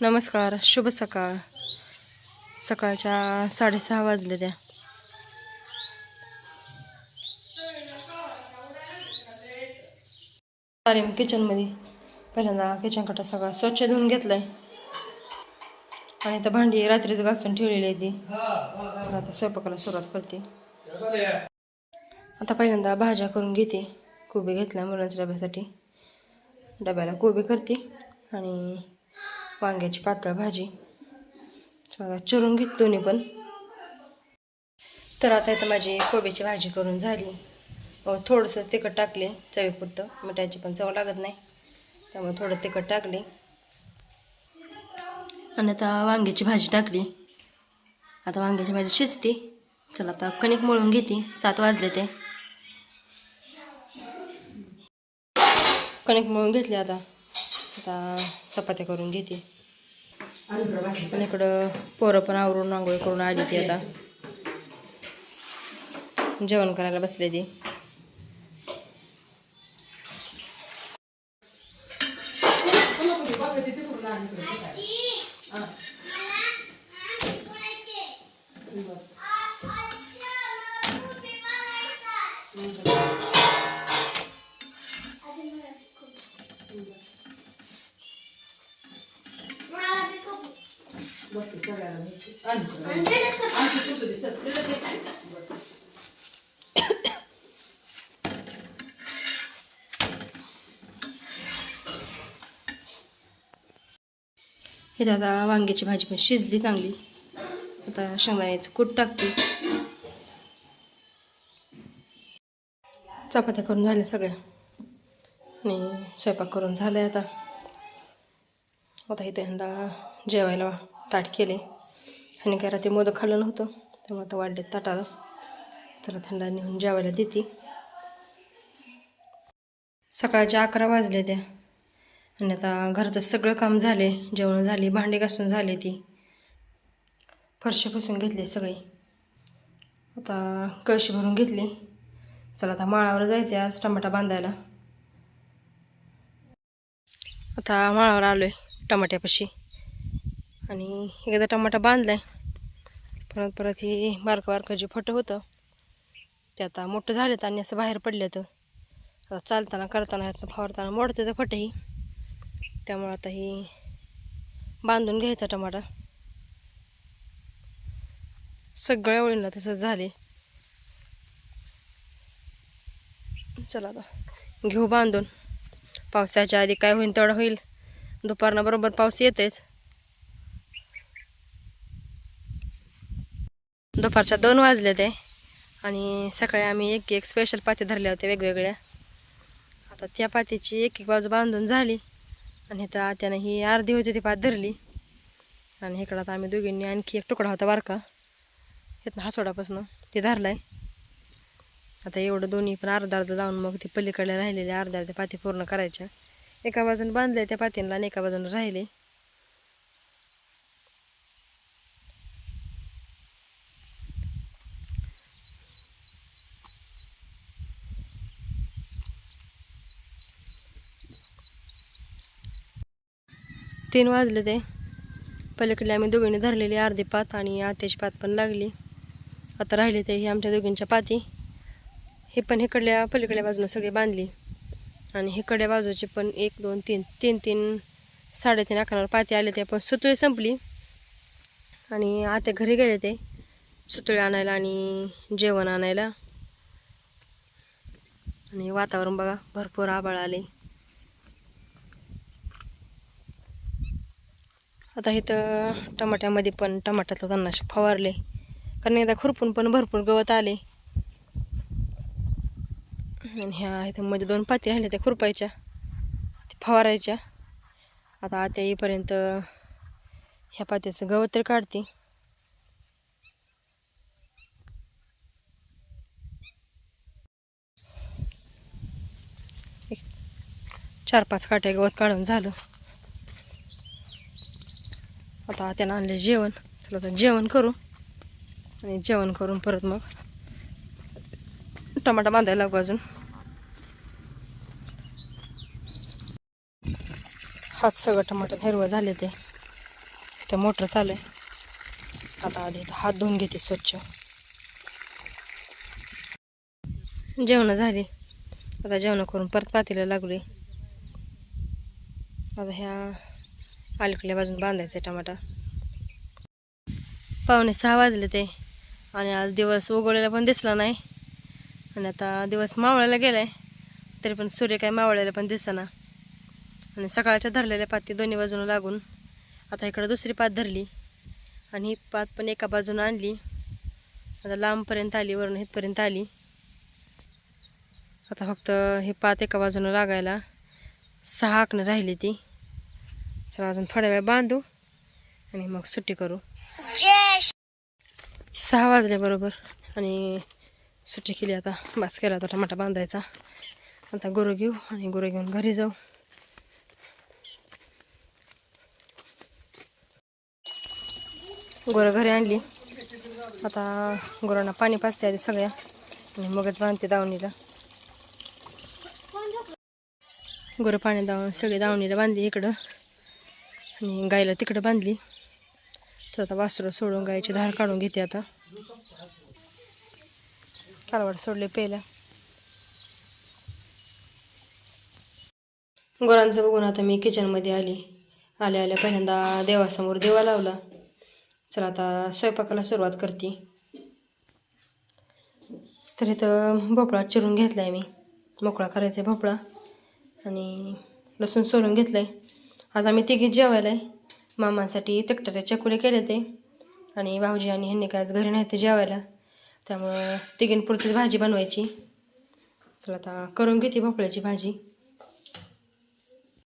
नमस्कार शुभ सकाळ. सकाळच्या साडेसहा वाजले त्या आले किचनमध्ये पहिल्यांदा किचन कटा सगळा स्वच्छ धुवून घेतलाय. आणि तर भांडी रात्रीच घासून ठेवलेली आहे ती. चला आता स्वयंपाकाला सुरुवात करते. आता पहिल्यांदा भाज्या करून घेते. कोबी घेतल्या मुलांच्या डब्यासाठी. डब्याला कोबी करते. आणि वांग्याची पातळ भाजी. चला चिरून घेत दोन्ही पण. तर आता इथं माझी कोबीची भाजी करून झाली. थोडंसं तिखट टाकले चवीपुरतं मिठाची पण चव लागत नाही. त्यामुळे थोडं तिखट टाकले. आणि आता वांग्याची भाजी टाकली. आता वांग्याची भाजी शिजते. चला आता कणिक मळून घेते. सात वाजले ते. कणिक मळून घेतली आता. आता चपात्या करून घेते. आणि इकडं पोरं पण आवरून आंघोळ करून आली ती आता जेवण करायला बसले ती हे आता वांग्याची भाजी पण शिजली चांगली. आता शेंगदाण्याचं कूट टाकते. चपात्या करून झाल्या सगळ्या. आणि स्वयंपाक करून झालाय आता. आता इथे ह्यांना जेवायला ताट केले. आणि काय रात्री मोदक खाल्लं नव्हतं. त्यामुळे आता वाढले ताटाला. चला थंडा नेऊन जेवायला देते. सकाळच्या अकरा वाजले त्या. आणि आता घराचं सगळं काम झाले. जेवण झाली भांडी घासून झाले ती. फरशी पुसून घेतली सगळी. आता कळशी भरून घेतली. चला आता माळावर जायचं आहे आज टमाटा बांधायला. आता माळावर आलो आहे टमाट्यापाशी. आणि एकदा टमाटा बांधला आहे परत परत हे बारकं बारकं जे फोटो होतं ते आता मोठं झालेत आणि असं बाहेर पडले तर आता चालताना करताना ह्यातनं फवारताना मोडते तर फटही. त्यामुळं आता ही बांधून घ्यायचा टमाटा. सगळ्या ओळींना तसंच झाले. चला आता घेऊ बांधून. पावसाच्या आधी काय होईल तेवढं होईल. दुपारनं बरोबर पाऊस येतेच. दुपारच्या दोन वाजले ते. आणि सकाळी आम्ही एक एक स्पेशल पाती धरल्या होत्या वेगवेगळ्या. आता त्या पातीची एक एक बाजू बांधून झाली. आणि तर त्यानं ही अर्धी होती ती पात धरली. आणि इकडं आता आम्ही दोघींनी आणखी एक तुकडा होता बारका. इथनं हासोडापासून ते धरलाय. आता एवढं दोन्ही पण अर्धा अर्धा लावून मग ती पलीकडल्या राहिलेले अर्ध्या अर्ध्या पाती पूर्ण करायच्या. एका बाजून बांधले त्या पातींना आणि एका बाजून राहिले. तीन वाजले ते. पलीकडे आम्ही दोघींनी धरलेली अर्धी पात आणि आत्याची पात पण लागली. आता राहिले ते ही आमच्या दोघींच्या पाती. हे पण इकडल्या पलीकडल्या बाजूनं सगळी बांधली. आणि इकडल्या बाजूचे पण एक दोन तीन तीन तीन साडेतीन अकरावर पाती आले ते. पण सुतळी संपली. आणि आत्या घरी गेले ते. सुतळी आणायला आणि जेवण आणायला. आणि वातावरण बघा भरपूर आबाळ आले. आता इथं टमाट्यामध्ये पण टमाट्यातलं तणनाशक फवारले. कारण एकदा खुरपून पण भरपूर गवत आले. आणि ह्या इथं मध्ये दोन पाती राहिल्या त्या खुरपायच्या. ते फवारायच्या. आता आता येईपर्यंत ह्या पात्याचं गवत तर काढते. एक चार पाच काट्या गवत काढून झालं. आता त्यानं आणले जेवण. चला आता जेवण करू. आणि जेवण करून परत मग टमाटा बांधायला लागू अजून. हात सगळं टमाटर हिरवं झाले ते. तर मोटर चालू आहे. आता आधी हात धुवून घेते स्वच्छ. जेवणं झाली. आता जेवण करून परत पातीला लागले आता ह्या अलीकडल्या बाजून बांधायचं टमाटा पावणे सहा वाजले ते. आणि आज दिवस उगवलेला पण दिसला नाही. आणि आता दिवस मावळायला गेलाय. तरी पण सूर्य काय मावळायला पण दिसेना. आणि सकाळच्या धरलेल्या पाती दोन्ही बाजूनं लागून आता इकडं दुसरी पात धरली. आणि ही पात पण एका बाजूनं आणली. आता लांबपर्यंत आली वरून इथपर्यंत आली. आता फक्त हे पात एका बाजूनं लागायला सहा आकणं राहिली ती. चला अजून थोड्या वेळ बांधू आणि मग सुट्टी करू. सहा वाजले बरोबर आणि सुट्टी केली आता. बास केला आता टमाटा बांधायचा. आता गुरु घेऊ आणि गुरु घेऊन घरी जाऊ. गुरं घरी आणली. आता गुरांना पाणी पाचते आधी सगळ्या. आणि मगच बांधते दावणीला. गुरं पाणी दावून सगळी दावणीला बांधली इकडं. आणि गाईला तिकडं बांधली. तर आता वासरं सोडून गाईची धार काढून घेते आता. कालवाड सोडले पहिला गुरांचं बघून आता मी किचनमध्ये आली. आल्या आल्या पहिल्यांदा देवासमोर देवा लावला. चला आता स्वयंपाकाला सुरुवात करते. तर इथं भोपळा चिरून घेतला आहे मी. मोकळा करायचा आहे भोपळा. आणि लसूण सोलून घेतलं आहे आज आम्ही तिघी जेवायला आहे मामांसाठी तिकटाच्या चकुले केले ते. आणि भाऊजी आणि ह्यांनी काय आज घरी नाही ते जेवायला. त्यामुळं तिघींपुरतीच भाजी बनवायची. चला आता करून घेते भोपळ्याची भाजी.